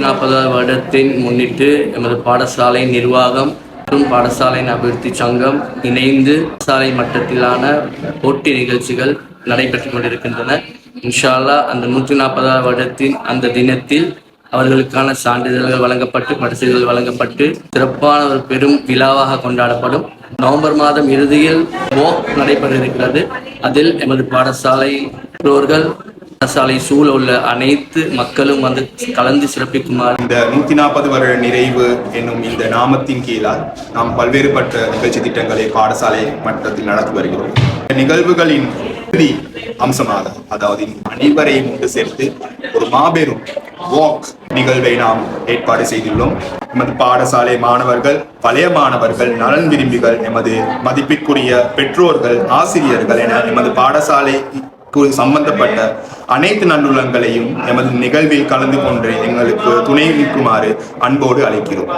நாற்பதாவது வருடத்தின் முன்னிட்டு எமது பாடசாலை நிர்வாகம் மற்றும் பாடசாலையின் அபிவிருத்தி சங்கம் இணைந்து சாலை மட்டத்திலான போட்டி நிகழ்ச்சிகள் நடைபெற்றுக் கொண்டிருக்கின்றன. இன்ஷால்லா அந்த நூற்றி நாற்பதாவது வருடத்தின் அந்த தினத்தில் அவர்களுக்கான சான்றிதழ்கள் வழங்கப்பட்டு பரிசுகள் வழங்கப்பட்டு சிறப்பான ஒரு பெரும் விழாவாக கொண்டாடப்படும். நவம்பர் மாதம் இறுதியில் வாக் நடைபெற இருக்கிறது. அதில் எமது பாடசாலை பெற்றோர்கள் சாலை சூழ உள்ள அனைத்து மக்களும் வந்து கலந்து சிறப்பிக்குமாறு. இந்த நூத்தி நாற்பது வருட நிறைவு என்னும் இந்த நாமத்தின் கீழால் நாம் பல்வேறுபட்ட நிகழ்ச்சி திட்டங்களை பாடசாலை மட்டத்தில் நடத்தி வருகிறோம். இந்த நிகழ்வுகளின் இறுதி அம்சமாக அதாவது அனைவரையும் ஒன்று சேர்த்து ஒரு மாபெரும் வாக் நிகழ்வை நாம் ஏற்பாடு செய்துள்ளோம். எமது பாடசாலை மாணவர்கள் பழைய மாணவர்கள் நலன் விரும்பிகள் எமது மதிப்பிற்குரிய பெற்றோர்கள் ஆசிரியர்கள் என எமது பாடசாலை சம்பந்தப்பட்ட அனைத்து நல்லுள்ளங்களையும் எமது நிகழ்வில் கலந்து கொண்டு எங்களுக்கு துணை நிற்குமாறு அன்போடு அழைக்கிறோம்.